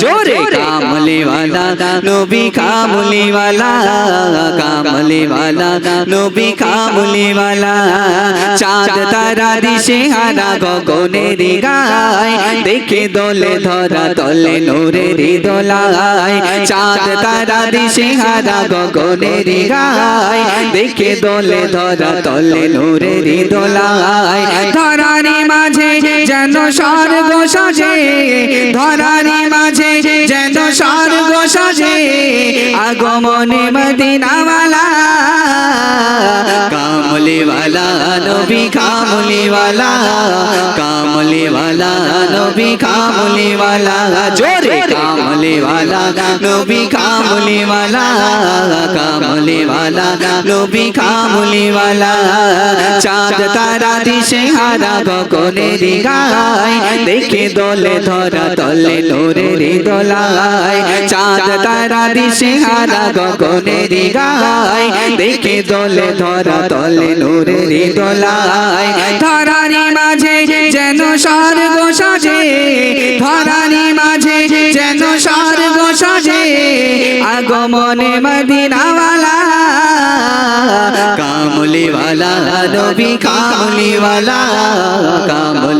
জোরে কামলে वाला নবী কামলে वाला কামলে वाला নবী কামলে वाला চাঁদ তারা দিশে হারা গগনের গায় দেখে দোলে ধরা তলে নূরের দোলায় চাঁদ তারা দিশে হারা গগনের গায় দেখে দোলে ধরা তলে নূরের দোলায় ধরারি মাঝে যেন স্বর্গ সাজে ধরারি আগমনে মদিনাওয়ালা কামলিওয়ালা নবী, কামলিওয়ালা কামলিওয়ালা নবী, কামলিওয়ালা, জোরে কামলিওয়ালা নবী, কামলিওয়ালা কামলিওয়ালা নবী, কামলিওয়ালা, চাঁদ তারা দিশে হারা গগনের গায় দেখে দলে ধরা তলে নোরের দোলায় চাঁদ তারা দিশে হারা গগনের গায় দেখে দলে ধরা তলে নূরের দোলায়। ধরানি মাঝে যেন স্বর্গ সাজে ধরানি মাঝে যেন স্বর্গ সাজে আগমনে মদিনাওয়ালা, কামলিওয়ালা, নবী কামলিওয়ালা কামলি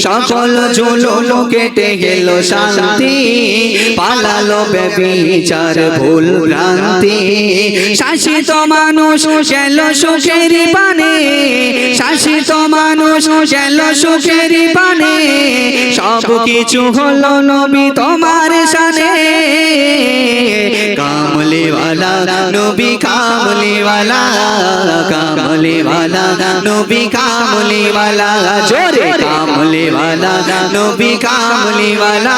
সকল জুলুম কেটে গেল শান্তি। পালালো ব্যবিচার ভুল ভ্রান্তি। শাসিত মানুষ গেল সুখের পানে। শাসিত মানুষ গেল সুখের পানে। সব কিছু হলো নবী তোমার সানে वाला नबी कामली वाला कामली वाला नबी कामली वाला जोरे कामली वाला नबी कामली वाला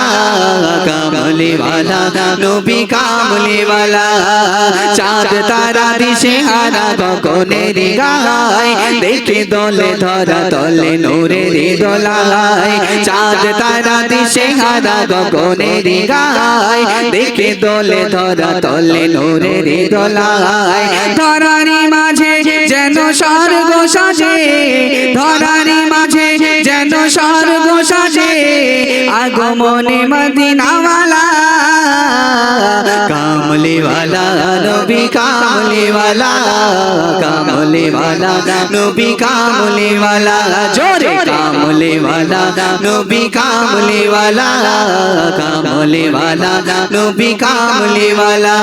काम কামলি वाला নবী কামলি वाला চাঁদ তারা দিশে হারা গগনের গায় দেখে দলে ধরা তলে নূরের দোলায় চাঁদ তারা দিশে হারা গগনের গায় দেখে দলে ধরা তলে নূরের দোলায় ধরারি মাঝে যেন স্বর্গ সাজে ধরারি মাঝে যেন স্বর্গ সাজে আগমনে মদিনাওয়ালা কামলি वाला নবী কামলি वाला কামলি वाला নবী কামলি वाला জোরে কামলি वाला নবী কামলি वाला কামলি वाला নবী কামলি वाला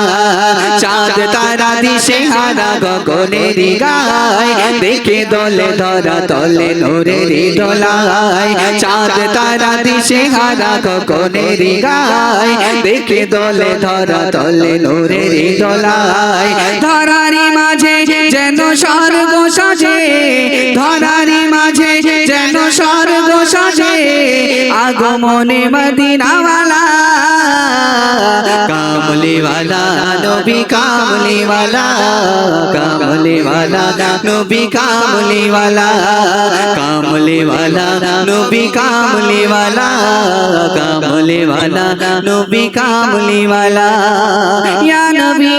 চাঁদ তারা দিশে হারা গগনের গায় দেখে দলে ধরা তলে নূরের দোলায় চাঁদ তারা দিশে হারা গগনের গায় দেখে দলে ধরা, তলে নূরের দোলায় ধরারি মাঝে যেন স্বর্গ সাজে, ধরারি মাঝে যেন স্বর্গ সাজে। আগমনে মদিনাওয়ালা কামলিওয়ালা নবী, কামলিওয়ালা কামলিওয়ালা নবী, কামলিওয়ালা কামলিওয়ালা নবী, কামলিওয়ালা কামলিওয়ালা নবী, কামলিওয়ালা। ইয়া নবী,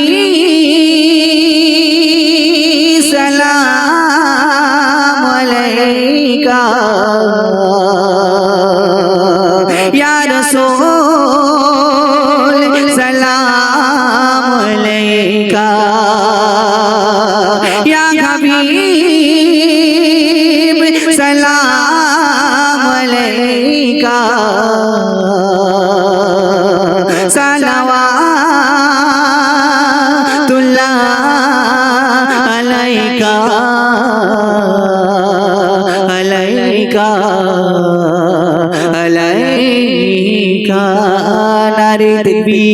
সালাম আলাইকা। ইয়া রাসূল সালাওয়াতুল্লাহ আলাইকা আলাইকা আলাইকা নারী দিবি।